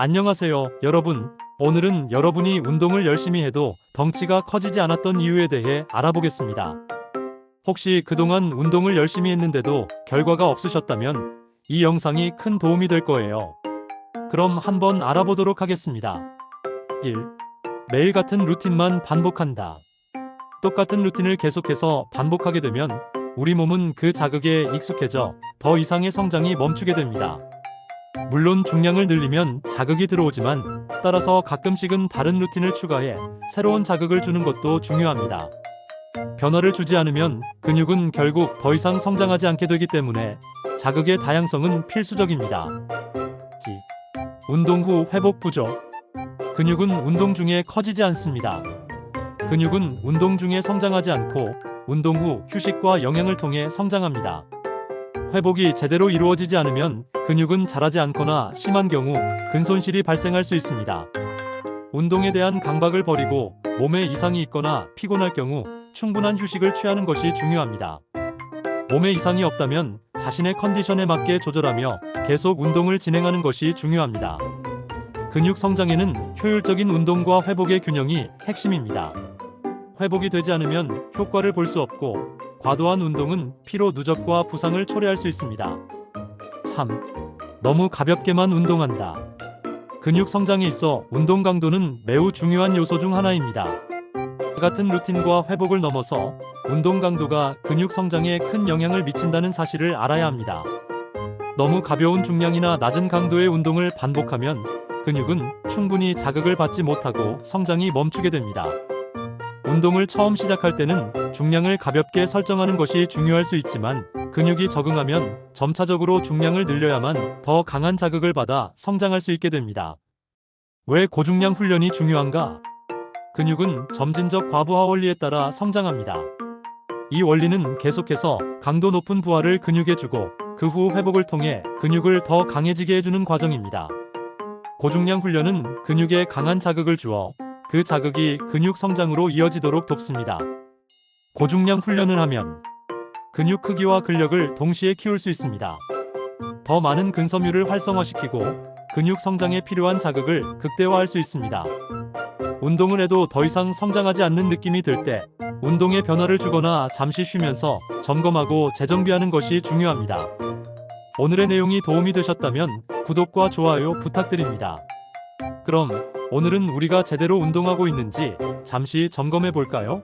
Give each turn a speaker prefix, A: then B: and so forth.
A: 안녕하세요, 여러분. 오늘은 여러분이 운동을 열심히 해도 덩치가 커지지 않았던 이유에 대해 알아보겠습니다. 혹시 그동안 운동을 열심히 했는데도 결과가 없으셨다면 이 영상이 큰 도움이 될 거예요. 그럼 한번 알아보도록 하겠습니다. 1. 매일 같은 루틴만 반복한다. 똑같은 루틴을 계속해서 반복하게 되면 우리 몸은 그 자극에 익숙해져 더 이상의 성장이 멈추게 됩니다. 물론 중량을 늘리면 자극이 들어오지만 따라서 가끔씩은 다른 루틴을 추가해 새로운 자극을 주는 것도 중요합니다. 변화를 주지 않으면 근육은 결국 더 이상 성장하지 않게 되기 때문에 자극의 다양성은 필수적입니다. 기. 운동 후 회복 부족. 근육은 운동 중에 커지지 않습니다. 근육은 운동 중에 성장하지 않고 운동 후 휴식과 영양을 통해 성장합니다. 회복이 제대로 이루어지지 않으면 근육은 자라지 않거나 심한 경우 근손실이 발생할 수 있습니다. 운동에 대한 강박을 버리고 몸에 이상이 있거나 피곤할 경우 충분한 휴식을 취하는 것이 중요합니다. 몸에 이상이 없다면 자신의 컨디션에 맞게 조절하며 계속 운동을 진행하는 것이 중요합니다. 근육 성장에는 효율적인 운동과 회복의 균형이 핵심입니다. 회복이 되지 않으면 효과를 볼 수 없고 과도한 운동은 피로 누적과 부상을 초래할 수 있습니다. 3. 너무 가볍게만 운동한다. 근육 성장에 있어 운동 강도는 매우 중요한 요소 중 하나입니다. 이 같은 루틴과 회복을 넘어서 운동 강도가 근육 성장에 큰 영향을 미친다는 사실을 알아야 합니다. 너무 가벼운 중량이나 낮은 강도의 운동을 반복하면 근육은 충분히 자극을 받지 못하고 성장이 멈추게 됩니다. 운동을 처음 시작할 때는 중량을 가볍게 설정하는 것이 중요할 수 있지만 근육이 적응하면 점차적으로 중량을 늘려야만 더 강한 자극을 받아 성장할 수 있게 됩니다. 왜 고중량 훈련이 중요한가? 근육은 점진적 과부하 원리에 따라 성장합니다. 이 원리는 계속해서 강도 높은 부하를 근육에 주고 그 후 회복을 통해 근육을 더 강해지게 해주는 과정입니다. 고중량 훈련은 근육에 강한 자극을 주어 그 자극이 근육 성장으로 이어지도록 돕습니다. 고중량 훈련을 하면 근육 크기와 근력을 동시에 키울 수 있습니다. 더 많은 근섬유를 활성화시키고 근육 성장에 필요한 자극을 극대화할 수 있습니다. 운동을 해도 더 이상 성장하지 않는 느낌이 들 때 운동에 변화를 주거나 잠시 쉬면서 점검하고 재정비하는 것이 중요합니다. 오늘의 내용이 도움이 되셨다면 구독과 좋아요 부탁드립니다. 그럼 오늘은 우리가 제대로 운동하고 있는지 잠시 점검해 볼까요?